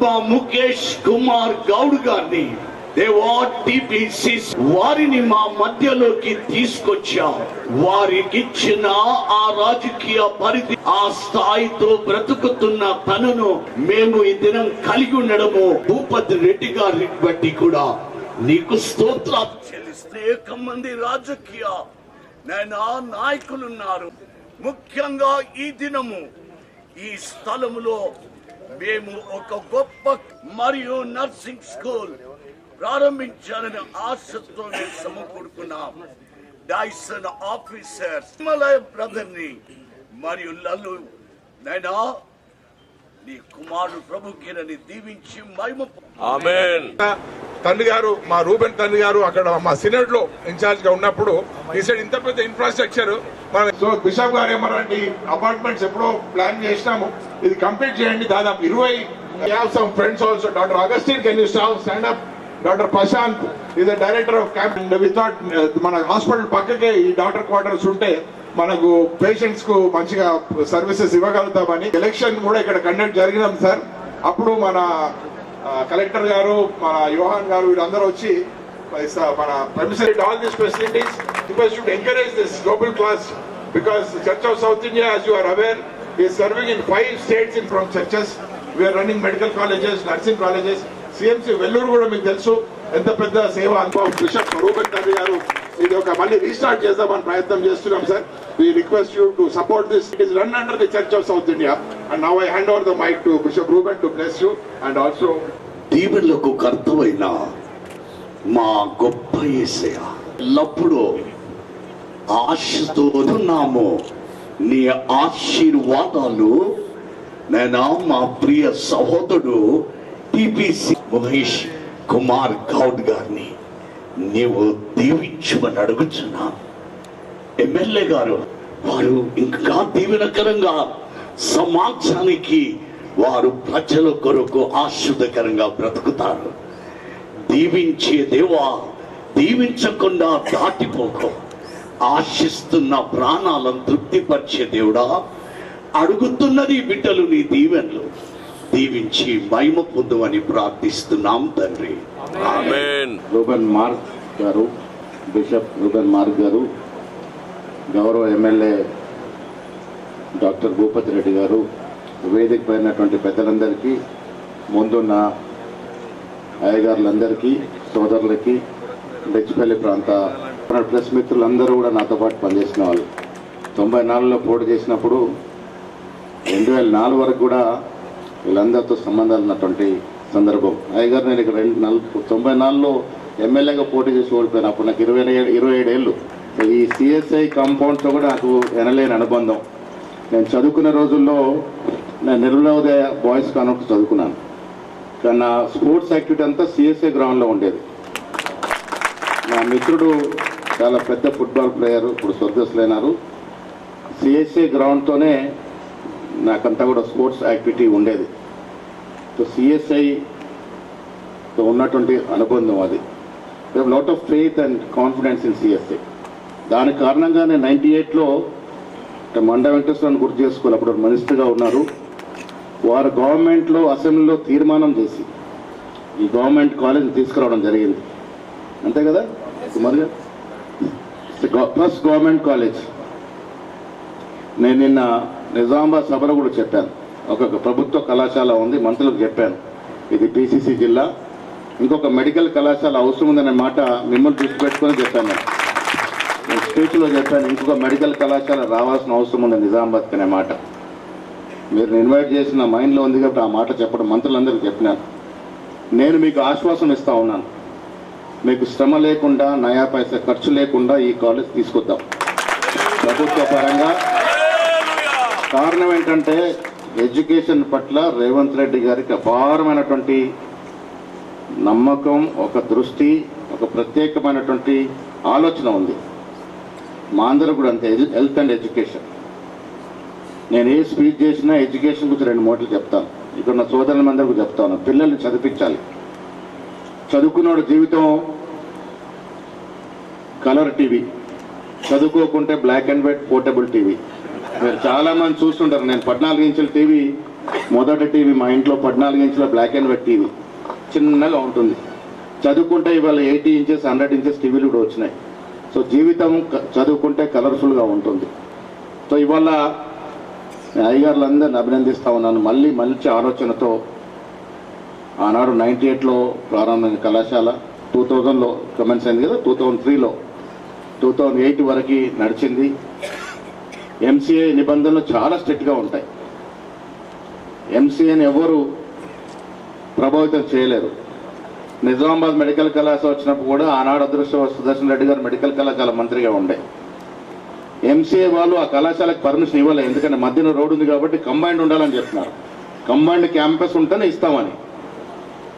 బాబా ముఖేష్ కుమార్ గౌడ్ గారిని. దేవా వారిని మా మధ్యలోకి తీసుకొచ్చాం వారికి ఇచ్చిన ఆ రాజకీయ పరిధి ఆ స్థాయితో బ్రతుకుతున్న తనను మేము ఈ దినం కలిగి ఉండడము. భూపతి రెడ్డి గారిని బట్టి కూడా. నీకు స్తోత్ర చెల్లిస్తే అనేక మంది రాజకీయ నేను నాయకులున్నారు. ముఖ్యంగా ఈ దినము ఈ స్థలములో మేము ఒక గొప్ప మరియు నర్సింగ్ స్కూల్ ప్రారంభించాలని ఆశతో మేము సమకూడుకున్నాం డైసన్ ఆఫీసర్ హిమలయ బ్రదర్ని మరియు లల్లు నైనా నీ కుమారుడు ప్రభు కిరణి దీవించి మహిమ ఆమెన్. తండ్రి గారు మా రూబెన్ తండ్రి గారు అక్కడ మా సినెట్లో ఇన్ఛార్జ్గా ఉన్నప్పుడు ఈ సైడ్ ఇంత పెద్ద ఇన్ఫ్రాస్ట్రక్చర్ మన సో బిషప్ గారు ఏమన్నారంటే అపార్ట్మెంట్స్ ఎప్పుడో ప్లాన్ చేసినాము. ఇది కంప్లీట్ చేయండి దాదాపు ఇరవై have some friends also doctor Augustine can you starve stand up doctor Prashant ఇది director of camp we thought మన హాస్పిటల్ పక్కకే ఈ డాక్టర్ క్వార్టర్స్ ఉంటే మనకు పేషెంట్స్కు మంచిగా సర్వీసెస్ ఇవ్వగలుగుతామని ఎలక్షన్ కూడా ఇక్కడ కండక్ట్ జరిగినాం సార్ అప్పుడు మన కలెక్టర్ గారు మన యోహాన్ గారు వీళ్ళందరూ వచ్చి స- మన permission all these facilities because should encourage this global class because church of South India as you are aware ఈ serving in five states in from churches we're running medical colleges nursing colleges CMC Vellore కూడా మీకు తెలుసు. ఎంత పెద్ద సేవ అనుభవం. Bishop Reuben తండ్రి గారు ఇది ఒక మళ్ళీ రీస్టార్ట్ చేద్దామని ప్రయత్నం చేస్తున్నాం sir we request you to support this it is run under the church of South India and now I hand over the mic to bishop Ruben to bless you and also దీవెనలకు కర్తమైన మా గొప్ప ఏసయ ఎల్లప్పుడూ ఆశతో ఉన్నాము నీ ఆశీర్వాదాలు. నేను మా ప్రియ సహోదరుడు టిపిసి మహేష్ కుమార్ గౌడ్ గారిని. నీవు దీవించమని అడుగుచున్నా. ఎమ్మెల్యే గారు వారు ఇంకా దీవెనకరంగా సమాజానికి వారు ప్రజల కొరకు ఆశ్రదకరంగా బ్రతుకుతారు. దీవించే దేవా దీవించకుండా దాటిపోకు. ఆశిస్తున్న ప్రాణాలను తృప్తిపరిచే దేవుడా అడుగుతున్నది బిడ్డలు నీ దీవెనలు. దీవించి మహిమ పొందువని ప్రార్థిస్తున్నాం తండ్రి. Amen. Ruben Mark garu bishop Ruben Mark garu గౌరవ ఎమ్మెల్యే డాక్టర్ భూపతి రెడ్డి గారు వేదిక పైనటువంటి పెద్దలందరికీ ముందున్న అయ్యగారులందరికీ సోదరులకి డెచ్చిపల్లి ప్రాంత ప్రెస్ మిత్రులందరూ కూడా నాతో పాటు పనిచేసిన వాళ్ళు. తొంభై నాలుగులో పోటీ చేసినప్పుడు రెండు వేల నాలుగు వరకు కూడా వీళ్ళందరితో సంబంధాలు ఉన్నటువంటి సందర్భం. అయ్యగారు నేను ఇక్కడ రెండు నలుగు తొంభై నాలుగులో ఎమ్మెల్యేగా పోటీ చేసి ఓడిపోయాను. అప్పుడు నాకు ఇరవై ఏడు ఇరవై ఏడేళ్ళు ఈ సిఎస్ఐ కాంపౌండ్తో కూడా నాకు ఎనలేని అనుబంధం. నేను చదువుకునే రోజుల్లో నేను నిర్మలోదయ బాయ్స్ కాన్వెంట్ చదువుకున్నాను. కానీ నా స్పోర్ట్స్ యాక్టివిటీ అంతా సిఎస్ఐ గ్రౌండ్లో ఉండేది. నా మిత్రుడు చాలా పెద్ద ఫుట్బాల్ ప్లేయర్ ఇప్పుడు స్వర్గస్థులైనారు. సిఎస్ఐ గ్రౌండ్తోనే నాకంతా కూడా స్పోర్ట్స్ యాక్టివిటీ ఉండేది. సో సిఎస్ఐతో ఉన్నటువంటి అనుబంధం అది. Lot of faith and confidence in CSI దాని కారణంగా నేను నైంటీ ఎయిట్లో మండ వెంకటేశ్వరాన్ని గుర్తు చేసుకోవాలి. అప్పుడు మినిస్టర్గా ఉన్నారు. వారు గవర్నమెంట్లో అసెంబ్లీలో తీర్మానం చేసి ఈ గవర్నమెంట్ కాలేజ్ తీసుకురావడం జరిగింది. అంతే కదా? సుమారుగా గారు ప్లస్ గవర్నమెంట్ కాలేజ్. నేను నిన్న నిజామాబాద్ సభలో కూడా చెప్పాను. ఒక ప్రభుత్వ కళాశాల ఉంది మంత్రులకు చెప్పాను. ఇది పిసిసి జిల్లా. ఇంకొక మెడికల్ కళాశాల అవసరం ఉందనే మాట మిమ్మల్ని దృష్టి పెట్టుకొని చెప్పాను నేను. నేను స్పీచ్లో చెప్పాను ఇంకొక మెడికల్ కళాశాల రావాల్సిన అవసరం ఉంది నిజామాబాద్కి అనే మాట. మీరు ఇన్వైట్ చేసిన మైండ్లో ఉంది కాబట్టి ఆ మాట చెప్పడం మంత్రులందరికీ చెప్పినాను. నేను మీకు ఆశ్వాసం ఇస్తా ఉన్నాను. మీకు శ్రమ లేకుండా నయా పైసా ఖర్చు లేకుండా ఈ కాలేజ్ తీసుకొద్దాం. ప్రభుత్వ పరంగా. కారణం ఏంటంటే ఎడ్యుకేషన్ పట్ల రేవంత్ రెడ్డి గారికి అపారమైనటువంటి నమ్మకం ఒక దృష్టి ఒక ప్రత్యేకమైనటువంటి ఆలోచన ఉంది. మా అందరూ కూడా అంతే. Health and education. నేను ఏ స్పీచ్ చేసినా ఎడ్యుకేషన్ గురించి రెండు మాటలు చెప్తాను. ఇక్కడ నా సోదరులందరికీ చెప్తాను. పిల్లల్ని చదివించాలి. చదువుకున్నోడు జీవితం colour TV. చదువుకోకుంటే black and white portable TV. మీరు చాలా మంది చూస్తుంటారు. నేను పద్నాలుగు ఇంచుల టీవీ మొదటి టీవీ మా ఇంట్లో పద్నాలుగు ఇంచుల బ్లాక్ అండ్ వైట్ టీవీ. చిన్నగా ఉంటుంది. చదువుకుంటే ఇవాళ ఎయిటీ ఇంచెస్ హండ్రెడ్ ఇంచెస్ టీవీలు కూడా వచ్చినాయి. సో జీవితం చదువుకుంటే కలర్ఫుల్గా ఉంటుంది. సో ఇవాళ నేను అయ్యగారులందరిని అభినందిస్తూ ఉన్నాను. మళ్ళీ మంచి ఆలోచనతో ఆనాడు నైంటీ ఎయిట్లో ప్రారంభమైన కళాశాల టూ థౌజండ్లో కమెంట్స్ అయింది కదా టూ థౌజండ్ త్రీలో. టూ థౌజండ్ ఎయిట్ వరకు నడిచింది. ఎంసీఏ నిబంధనలు చాలా స్ట్రిక్ట్గా ఉంటాయి. ఎంసీఏని ఎవరు ప్రభావితం చేయలేరు. నిజామాబాద్ మెడికల్ కళాశాల వచ్చినప్పుడు కూడా ఆనాడు అదృష్ట సుదర్శన్ రెడ్డి గారు మెడికల్ కళాశాల మంత్రిగా ఉండే. ఎంసీఏ వాళ్ళు ఆ కళాశాలకు పర్మిషన్ ఇవ్వలేదు ఎందుకంటే మధ్యన రోడ్డు ఉంది కాబట్టి కంబైండ్ ఉండాలని చెప్తున్నారు. కంబైండ్ క్యాంపస్ ఉంటేనే ఇస్తామని.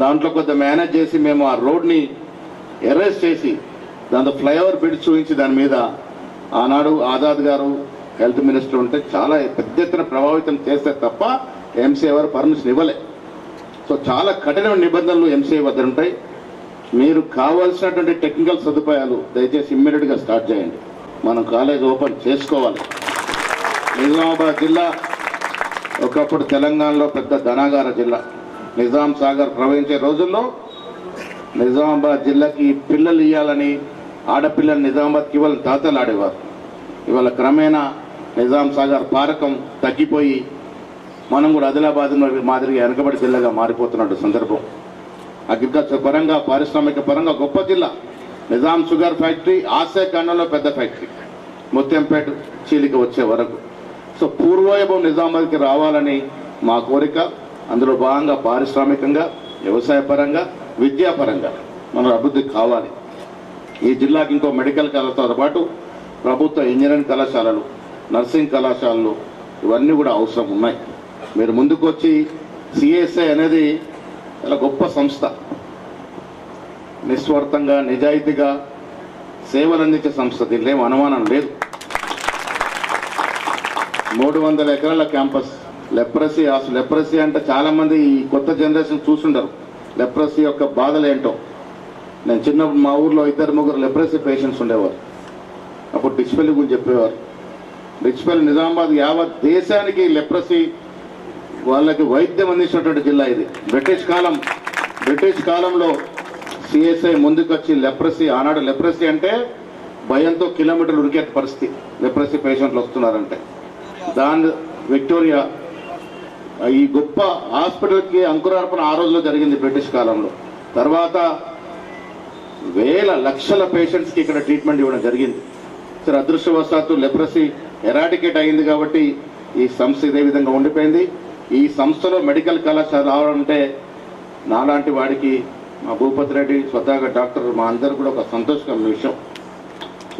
దాంట్లో కొంత మేనేజ్ చేసి మేము ఆ రోడ్ని ఎరేస్ చేసి దాంతో ఫ్లైఓవర్ బ్రిడ్జ్ చూపించి దాని మీద ఆనాడు ఆజాద్ గారు హెల్త్ మినిస్టర్ ఉంటే చాలా పెద్ద ఎత్తున ప్రభావితం చేస్తే తప్ప ఎంసీఏ వారు పర్మిషన్ ఇవ్వలే. సో చాలా కఠిన నిబంధనలు ఎంసీఏ వద్ద ఉంటాయి. మీరు కావాల్సినటువంటి టెక్నికల్ సదుపాయాలు దయచేసి ఇమ్మీడియట్గా స్టార్ట్ చేయండి. మనం కాలేజ్ ఓపెన్ చేసుకోవాలి. నిజామాబాద్ జిల్లా ఒకప్పుడు తెలంగాణలో పెద్ద ధనాగార జిల్లా. నిజాం సాగర్ ప్రవహించే రోజుల్లో నిజామాబాద్ జిల్లాకి పిల్లలు ఇవ్వాలని ఆడపిల్లలు నిజామాబాద్కి ఇవ్వాలని తాతలు ఆడేవారు. ఇవాళ క్రమేణా నిజాం సాగర్ పారకం తగ్గిపోయి మనం కూడా ఆదిలాబాద్ మాదిరిగా వెనకబడి జిల్లాగా మారిపోతున్నట్టు సందర్భం. అగ్రికల్చర్ పరంగా పారిశ్రామిక పరంగా గొప్ప జిల్లా. నిజాం షుగర్ ఫ్యాక్టరీ ఆసే ఖండంలో పెద్ద ఫ్యాక్టరీ. ముత్యంపేట చీలిక వచ్చే వరకు. సో పూర్వవైభవం నిజామాబాద్కి రావాలని మా కోరిక. అందులో భాగంగా పారిశ్రామికంగా వ్యవసాయ పరంగా విద్యాపరంగా మనం అభివృద్ధి కావాలి. ఈ జిల్లాకి ఇంకో మెడికల్ కళాశాలతో పాటు ప్రభుత్వ ఇంజనీరింగ్ కళాశాలలు నర్సింగ్ కళాశాలలు ఇవన్నీ కూడా అవసరం ఉన్నాయి. మీరు ముందుకు వచ్చి సిఎస్ఐ అనేది చాలా గొప్ప సంస్థ. నిస్వార్థంగా నిజాయితీగా సేవలు అందించే సంస్థ. దీనిలో ఏం అనుమానం లేదు. మూడు వందల ఎకరాల క్యాంపస్. లెప్రసీ అసలు లెప్రసీ అంటే చాలామంది ఈ కొత్త జనరేషన్ చూసుండరు. లెప్రసీ యొక్క బాధలు ఏంటో. నేను చిన్నప్పుడు మా ఊర్లో ఇద్దరు ముగ్గురు లెప్రసీ పేషెంట్స్ ఉండేవారు. అప్పుడు డిచ్పల్లి గురించి చెప్పేవారు. డిచ్పల్లి నిజామాబాద్ యావత్ దేశానికి లెప్రసీ వాళ్ళకి వైద్యం అందించినటువంటి జిల్లా ఇది. బ్రిటిష్ కాలం బ్రిటిష్ కాలంలో సిఎస్ఐ ముందుకొచ్చి లెప్రసీ ఆనాడు లెప్రసీ అంటే భయంతో కిలోమీటర్లు ఉరికే పరిస్థితి. లెప్రసీ పేషెంట్లు వస్తున్నారంటే. దాని విక్టోరియా ఈ గొప్ప హాస్పిటల్కి అంకురార్పణ ఆ రోజులో జరిగింది బ్రిటిష్ కాలంలో. తర్వాత వేల లక్షల పేషెంట్స్కి ఇక్కడ ట్రీట్మెంట్ ఇవ్వడం జరిగింది. సరే అదృష్టవశాత్తు లెప్రసీ ఎరాడికేట్ అయింది కాబట్టి ఈ సంస్థ ఇదే విధంగా ఉండిపోయింది. ఈ సంస్థలో మెడికల్ కళాశాల రావాలంటే నాలాంటి వాడికి మా భూపతి రెడ్డి స్వతహాగా డాక్టర్ మా అందరు కూడా ఒక సంతోషకరమైన విషయం.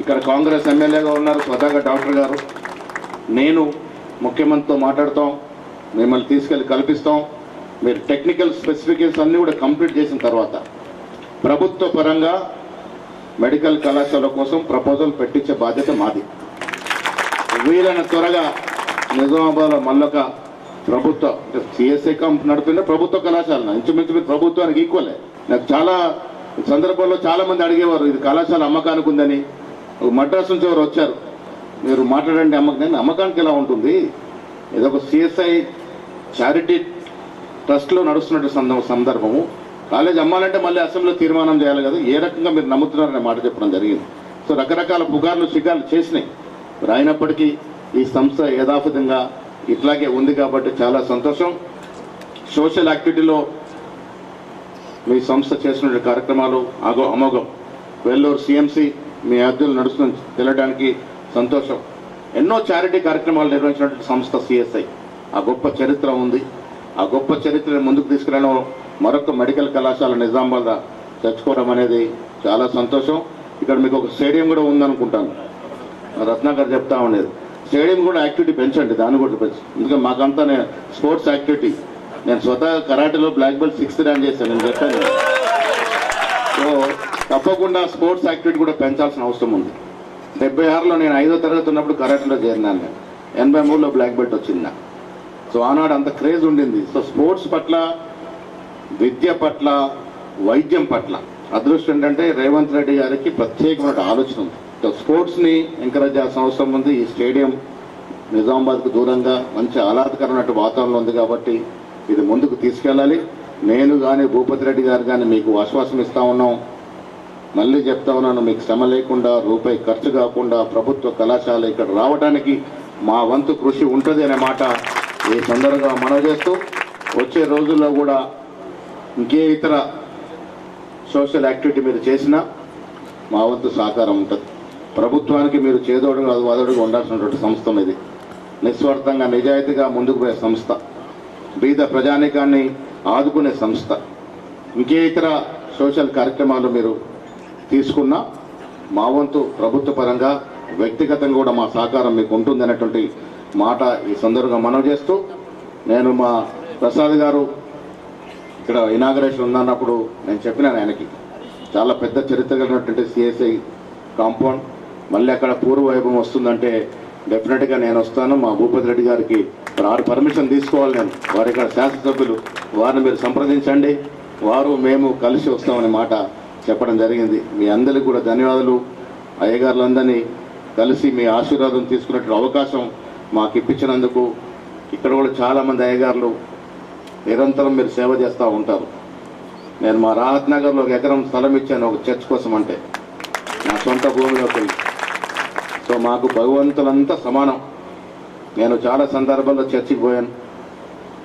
ఇక్కడ కాంగ్రెస్ ఎమ్మెల్యేగా ఉన్నారు స్వతహాగా డాక్టర్ గారు. నేను ముఖ్యమంత్రితో మాట్లాడతాం మిమ్మల్ని తీసుకెళ్ళి కల్పిస్తాం. మీరు టెక్నికల్ స్పెసిఫికేషన్స్ అన్నీ కూడా కంప్లీట్ చేసిన తర్వాత ప్రభుత్వ పరంగా మెడికల్ కళాశాల కోసం ప్రపోజల్ పెట్టించే బాధ్యత మాది. వీలైన త్వరగా నిజామాబాద్లో మళ్ళొక ప్రభుత్వ సిఎస్ఐ కంప్ నడుపుతున్న ప్రభుత్వ కళాశాల. ఇంచుమించు మీరు ప్రభుత్వానికి ఈక్వలే నాకు చాలా సందర్భంలో చాలా మంది అడిగేవారు ఇది కళాశాల అమ్మకానికి ఉందని. మద్రాసు నుంచి ఎవరు వచ్చారు. మీరు మాట్లాడండి అమ్మకం. అమ్మకానికి ఎలా ఉంటుంది? ఇది ఒక సిఎస్ఐ చారిటీ ట్రస్ట్లో నడుస్తున్నట్టు సంద- సందర్భము. కాలేజ్ అమ్మాలంటే మళ్ళీ అసెంబ్లీలో తీర్మానం చేయాలి కదా. ఏ రకంగా మీరు నమ్ముతున్నారనే మాట చెప్పడం జరిగింది. సో రకరకాల పుకార్లు షికార్లు చేసినాయి. మరి అయినప్పటికీ ఈ సంస్థ యథాతథంగా ఇట్లాగే ఉంది కాబట్టి చాలా సంతోషం. సోషల్ యాక్టివిటీలో మీ సంస్థ చేసిన కార్యక్రమాలు అగో అమోఘం. వెల్లూరు సిఎంసి మీ అధ్యయులు నడుస్తున్న తెలడానికి సంతోషం. ఎన్నో చారిటీ కార్యక్రమాలు నిర్వహించినటువంటి సంస్థ సిఎస్ఐ. ఆ గొప్ప చరిత్ర ఉంది. ఆ గొప్ప చరిత్రను ముందుకు తీసుకురావడం మరొక మెడికల్ కళాశాల నిజామాబాద్ తెచ్చుకోవడం అనేది చాలా సంతోషం. ఇక్కడ మీకు ఒక స్టేడియం కూడా ఉందనుకుంటాను. రత్నాకర్ చెప్తా ఉండేది స్టేడియం కూడా యాక్టివిటీ పెంచండి దాన్ని కూడా పెంచు ఎందుకంటే మాకంతా నేను స్పోర్ట్స్ యాక్టివిటీ. నేను స్వతహా కరాటేలో బ్లాక్ బెల్ట్ సిక్స్త్ ర్యాంక్ చేశాను నేను చెప్పాను. సో తప్పకుండా స్పోర్ట్స్ యాక్టివిటీ కూడా పెంచాల్సిన అవసరం ఉంది. డెబ్బై ఆరులో నేను ఐదో తరగతి ఉన్నప్పుడు కరాటేలో చేరినాను నేను. ఎనభై మూడులో బ్లాక్ బెల్ట్ వచ్చింది నాకు. సో ఆనాడు అంత క్రేజ్ ఉండింది. సో స్పోర్ట్స్ పట్ల విద్య పట్ల వైద్యం పట్ల అదృష్టం ఏంటంటే రేవంత్ రెడ్డి గారికి ప్రత్యేకమైన ఆలోచన ఉంది. స్పోర్ట్స్ని ఎంకరేజ్ చేయాల్సిన అవసరం ఉంది. ఈ స్టేడియం నిజామాబాద్కు దూరంగా మంచి ఆహ్లాదకరమైన వాతావరణం ఉంది కాబట్టి ఇది ముందుకు తీసుకెళ్ళాలి. నేను కానీ భూపతి రెడ్డి గారు కానీ మీకు ఆశ్వాసం ఇస్తా ఉన్నాం. మళ్ళీ చెప్తా ఉన్నాను మీకు శ్రమ లేకుండా రూపాయి ఖర్చు కాకుండా ప్రభుత్వ కళాశాల ఇక్కడ రావడానికి మా వంతు కృషి ఉంటుంది అనే మాట ఈ సందర్భంగా మనవి చేస్తూ వచ్చే రోజుల్లో కూడా ఇంకే ఇతర సోషల్ యాక్టివిటీ మీరు చేసినా మా వంతు సహకారం ఉంటుంది. ప్రభుత్వానికి మీరు చేదోడు వదడుగా ఉండాల్సినటువంటి సంస్థ ఇది నిస్వార్థంగా నిజాయితీగా ముందుకు పోయే సంస్థ. బీద ప్రజానికాన్ని ఆదుకునే సంస్థ. ఇంకే ఇతర సోషల్ కార్యక్రమాలు మీరు తీసుకున్నా మా వంతు ప్రభుత్వ పరంగా వ్యక్తిగతంగా కూడా మా సహకారం మీకు ఉంటుంది అనేటువంటి మాట ఈ సందర్భంగా మనం చేస్తూ నేను మా ప్రసాద్ గారు ఇక్కడ ఇనాగరేషన్ ఉందన్నప్పుడు నేను చెప్పినాను ఆయనకి. చాలా పెద్ద చరిత్ర కలిగినటువంటి సిఎస్ఐ కాంపౌండ్. మళ్ళీ అక్కడ పూర్వ వైభవం వస్తుందంటే డెఫినెట్గా నేను వస్తాను. మా భూపతి రెడ్డి గారికి వారు పర్మిషన్ తీసుకోవాలి నేను. వారి ఇక్కడ శాసనసభ్యులు. వారిని మీరు సంప్రదించండి. వారు మేము కలిసి వస్తామనే మాట చెప్పడం జరిగింది. మీ అందరికీ కూడా ధన్యవాదాలు. అయ్యగారులందరినీ కలిసి మీ ఆశీర్వాదం తీసుకున్నట్టు అవకాశం మాకు ఇప్పించినందుకు ఇక్కడ కూడా చాలామంది అయ్యగారులు నిరంతరం మీరు సేవ చేస్తూ ఉంటారు. నేను మా రాహత్ నగర్లో ఒక ఎకరం స్థలం ఇచ్చాను ఒక చర్చ్ కోసం అంటే. నా సొంత భూమిలోకి వెళ్ళి. సో మాకు భగవంతులంతా సమానం. నేను చాలా సందర్భాల్లో చర్చికి పోయాను.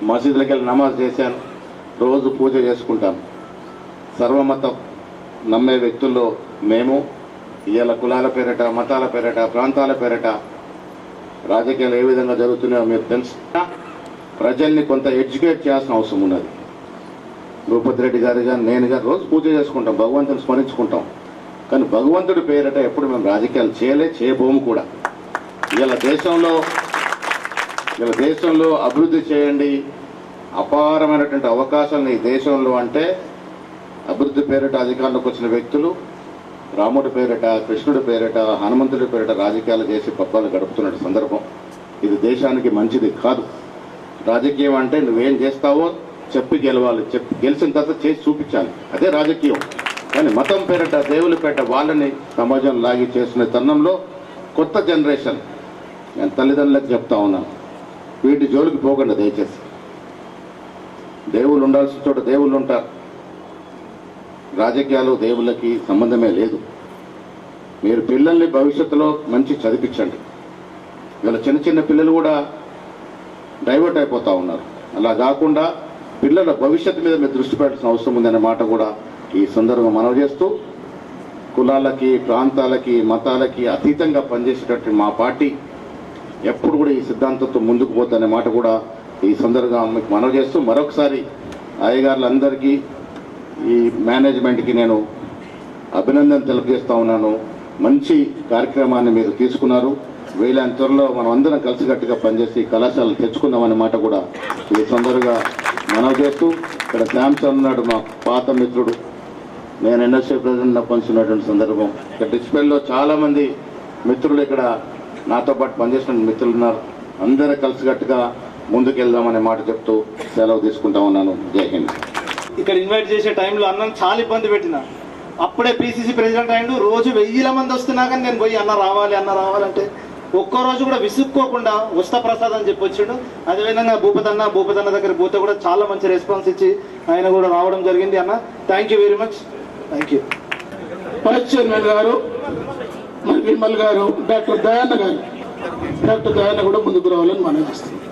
మసీదులకు వెళ్ళి నమాజ్ చేశాను. రోజు పూజ చేసుకుంటాను సర్వమతం నమ్మే వ్యక్తుల్లో మేము ఇవాళ కులాల పేరట మతాల పేరట ప్రాంతాల పేరట రాజకీయాలు ఏ విధంగా జరుగుతున్నాయో మీరు తెలుసు. ప్రజల్ని కొంత ఎడ్యుకేట్ చేయాల్సిన అవసరం ఉన్నది. భూపతి రెడ్డి గారు కానీ నేను కానీ రోజు పూజ చేసుకుంటాం భగవంతుని స్మరించుకుంటాం. కానీ భగవంతుడి పేరిట ఎప్పుడు మేము రాజకీయాలు చేయలే చేయబోము కూడా. ఇలా దేశంలో ఇలా దేశంలో అభివృద్ధి చేయండి. అపారమైనటువంటి అవకాశాలను ఈ దేశంలో అంటే అభివృద్ధి పేరిట అధికారంలోకి వచ్చిన వ్యక్తులు రాముడి పేరిట కృష్ణుడి పేరిట హనుమంతుడి పేరిట రాజకీయాలు చేసి పబ్బాలు గడుపుతున్న సందర్భం. ఇది దేశానికి మంచిది కాదు. రాజకీయం అంటే నువ్వేం చేస్తావో చెప్పి గెలవాలి. చెప్పి గెలిచిన తర్వాత చేసి చూపించాలి. అదే రాజకీయం. కానీ మతం పేరిట దేవుల పేట వాళ్ళని సమాజం లాగి చేసిన తరుణంలో కొత్త జనరేషన్ నేను తల్లిదండ్రులకు చెప్తా ఉన్నాను వీటి జోలికి పోకండి దయచేసి. దేవుళ్ళు ఉండాల్సిన చోట దేవుళ్ళు ఉంటారు. రాజకీయాలు దేవుళ్ళకి సంబంధమే లేదు. మీరు పిల్లల్ని భవిష్యత్తులో మంచి చదివించండి. ఇలా చిన్న చిన్న పిల్లలు కూడా డైవర్ట్ అయిపోతూ ఉన్నారు. అలా కాకుండా పిల్లల భవిష్యత్తు మీద మీరు దృష్టి పెట్టాల్సిన అవసరం ఉందనే మాట కూడా ఈ సందర్భం మనవి చేస్తూ కులాలకి ప్రాంతాలకి మతాలకి అతీతంగా పనిచేసేటట్టు మా పార్టీ ఎప్పుడు కూడా ఈ సిద్ధాంతంతో ముందుకు పోతుందనే మాట కూడా ఈ సందర్భంగా మీకు మనవి చేస్తూ మరొకసారి అయ్యగారులందరికీ ఈ మేనేజ్మెంట్కి నేను అభినందన తెలియజేస్తా ఉన్నాను. మంచి కార్యక్రమాన్ని మీరు తీసుకున్నారు. వీలైన త్వరలో మనం అందరం కలిసికట్టుగా పనిచేసి కళాశాలలు తెచ్చుకుందామనే మాట కూడా ఈ సందర్భంగా మనవి చేస్తూ ఇక్కడ శాంసన్ ఉన్నాడు మా పాత మిత్రుడు. నేను ఎన్ఎస్ఏ ప్రెసిడెంట్ పంచున్నటువంటి సందర్భం. ఇక్కడ డిస్ప్లేలో చాలామంది మిత్రులు ఇక్కడ నాతో పాటు పనిచేసిన మిత్రులు ఉన్నారు. అందరూ కలిసికట్టుగా ముందుకెళ్దామనే మాట చెప్తూ సెలవు తీసుకుంటా ఉన్నాను. జై హింద్. ఇక్కడ ఇన్వైట్ చేసే టైంలో అన్నం చాలా ఇబ్బంది పెట్టిన. అప్పుడే పిసిసి ప్రెసిడెంట్ అయిండు. రోజు వెయ్యిల మంది వస్తున్నా కానీ నేను పోయి అన్న రావాలి అన్న రావాలంటే ఒక్కో రోజు కూడా విసుక్కోకుండా వస్తా ప్రసాద్ అని చెప్పి వచ్చిండు. అదేవిధంగా భూపతన్న భూపతన్న దగ్గర పోతే కూడా చాలా మంచి రెస్పాన్స్ ఇచ్చి ఆయన కూడా రావడం జరిగింది అన్న. Thank you very much thank you vice chairman garu మరి విమల్ గారు డాక్టర్ దయాన్న గారు. డాక్టర్ దయాన్న కూడా ముందుకు రావాలని మనం చేస్తున్నాం.